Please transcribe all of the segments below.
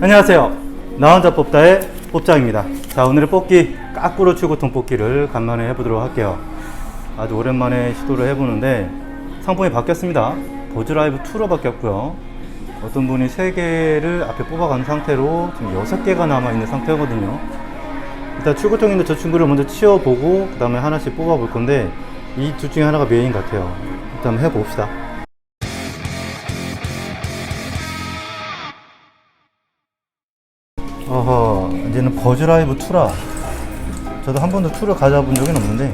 안녕하세요. 나 혼자 뽑다의 뽑장입니다. 자, 오늘의 뽑기 까꾸로 추구통 뽑기를 간만에 해보도록 할게요. 아주 오랜만에 시도를 해보는데 상품이 바뀌었습니다. 보즈라이브 2로 바뀌었고요. 어떤 분이 3개를 앞에 뽑아간 상태로 지금 6개가 남아있는 상태거든요. 일단 출구통 있는 저 친구를 먼저 치워보고 그 다음에 하나씩 뽑아볼 건데 이 둘 중에 하나가 메인 같아요. 일단 해봅시다. 어허 이제는 버즈라이브 2라. 저도 한 번도 2를 가져본 적은 없는데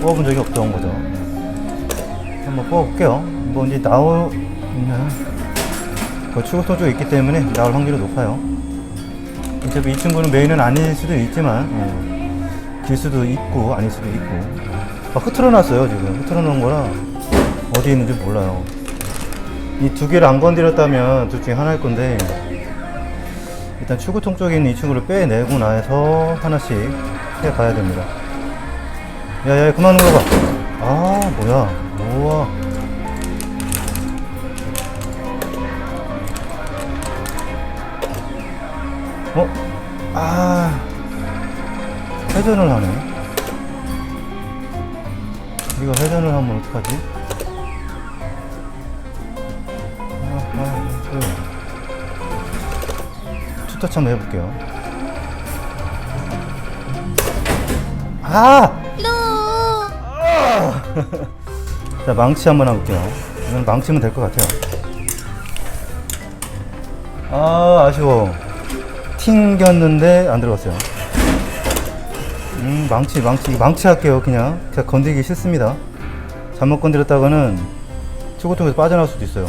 뽑아본 적이 없던 거죠. 네. 한번 뽑아볼게요. 뭐 이제 나오면 그 추구통 쪽에 있기 때문에 나올 확률이 높아요. 어차피 이 친구는 메인은 아닐 수도 있지만 예. 길 수도 있고 아닐 수도 있고. 아, 흐트러 놨어요 지금. 흐트러 놓은 거라 어디에 있는지 몰라요. 이 두 개를 안 건드렸다면 둘 중에 하나일 건데 일단 출구통 쪽에 있는 이 친구를 빼내고 나서 하나씩 해봐야 됩니다. 야야 그만 눌러봐. 아 뭐야 우와. 어? 아 회전을 하네. 이거 회전을 하면 어떡하지? 투터치 한번 해볼게요. 아! 아! 자, 망치 한번 해볼게요. 이건 망치면 될 것 같아요. 아, 아쉬워. 튕겼는데 안 들어갔어요. 음, 망치, 망치. 망치 할게요, 그냥. 제가 건드리기 싫습니다. 잘못 건드렸다가는 초고통에서 빠져나올 수도 있어요.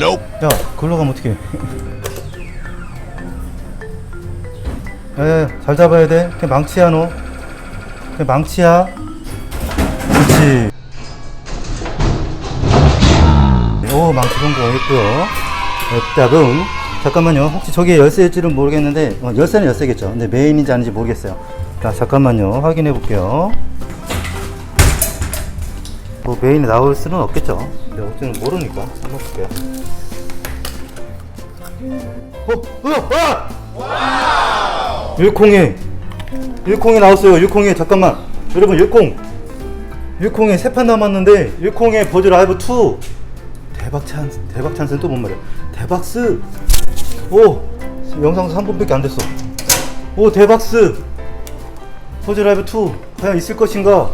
야, 글로 가면 어떡해. 예, 잘 잡아야 돼. 그냥 망치야, 너. 그냥 망치야. 그렇지. 오, 망치 성공했고요. 따봉. 잠깐만요. 혹시 저게 열쇠일지는 모르겠는데, 어, 열쇠는 열쇠겠죠. 근데 메인인지 아닌지 모르겠어요. 자, 잠깐만요. 확인해 볼게요. 뭐 메인이 나올 수는 없겠죠. 근데 어쨌든 모르니까 한번 볼게요. 어, 어, 아! 일콩이. 일콩이 나왔어요. 일콩이. 잠깐만. 여러분 일콩. 일콩이 세 판 남았는데 일콩의 버즈 라이브 2 대박 찬스 대박 찬스는 또 뭔 말이야? 대박스. 오 영상 3분밖에 안 됐어. 오 대박스. 버즈 라이브 2 과연 있을 것인가?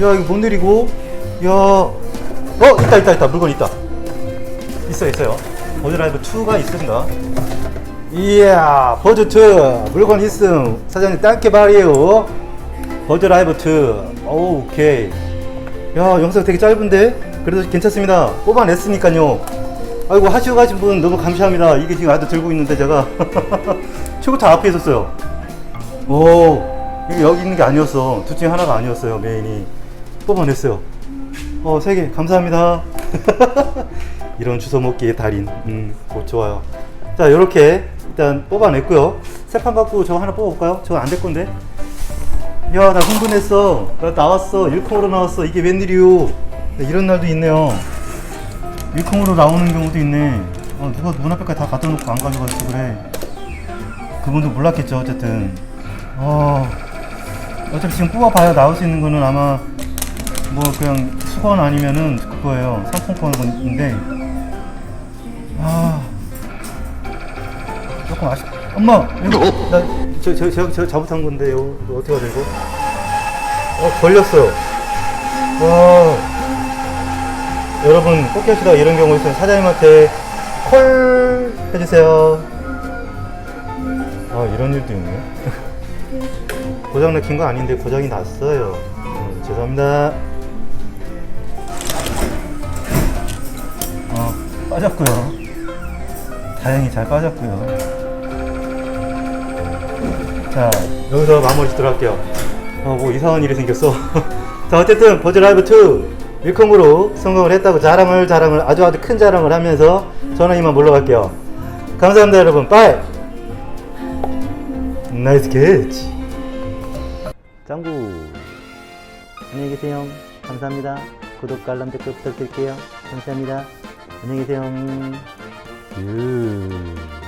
야 이거 못 내리고? 야어 있다 있다 있다. 물건 있다. 있어 있어요. 버즈 라이브 2가 있습니다 이야 버즈2 물건 있음. 사장님 딴게 말이에요. 버즈 라이브 2 오, 오케이. 야 영상 되게 짧은데? 그래도 괜찮습니다. 뽑아냈으니까요. 아이고 하시고 가신 분 너무 감사합니다. 이게 지금 아주 들고 있는데 제가. 최고타 앞에 있었어요. 오 이게 여기 있는 게 아니었어. 둘 중에 하나가 아니었어요 메인이. 뽑아냈어요. 어세 개. 감사합니다. 이런 주워 먹기의 달인. 음 고, 좋아요. 자 이렇게 일단 뽑아냈고요. 세판 갖고 저거 하나 뽑아볼까요? 저거 안 될 건데. 야 나 흥분했어. 나 나왔어. 1콩으로 나왔어. 이게 웬일이요 네, 이런 날도 있네요. 1콩으로 나오는 경우도 있네. 어, 누가 문 앞에까지 다 갖다 놓고 안 가져가서 그래. 그분도 몰랐겠죠 어쨌든. 어 어차피 지금 뽑아봐야 나올 수 있는 거는 아마 뭐 그냥 수건 아니면은 그거예요. 상품권인데 조금 아쉽. 엄마, 이거 나저저 저 저 잘못한 건데요. 이거 어떻게 되고? 어 걸렸어요. 와. 여러분 꼭 하시다가 이런 경우 있으면 사장님한테 콜 해주세요. 아 이런 일도 있네. 고장 내킨 거 아닌데 고장이 났어요. 음, 죄송합니다. 어 빠졌고요. 다행히 잘 빠졌고요. 자, 여기서 마무리 짓도록 할게요. 어, 뭐 이상한 일이 생겼어. 자, 어쨌든 버즈 라이브 2 밀컴으로 성공을 했다고 자랑을 자랑을 아주 아주 큰 자랑을 하면서 저는 이만 물러갈게요. 감사합니다, 여러분. 빠이. 나이스 캐치. 짱구. 안녕히 계세요. 감사합니다. 구독과 알람 댓글 부탁드릴게요. 감사합니다. 안녕히 계세요. 유.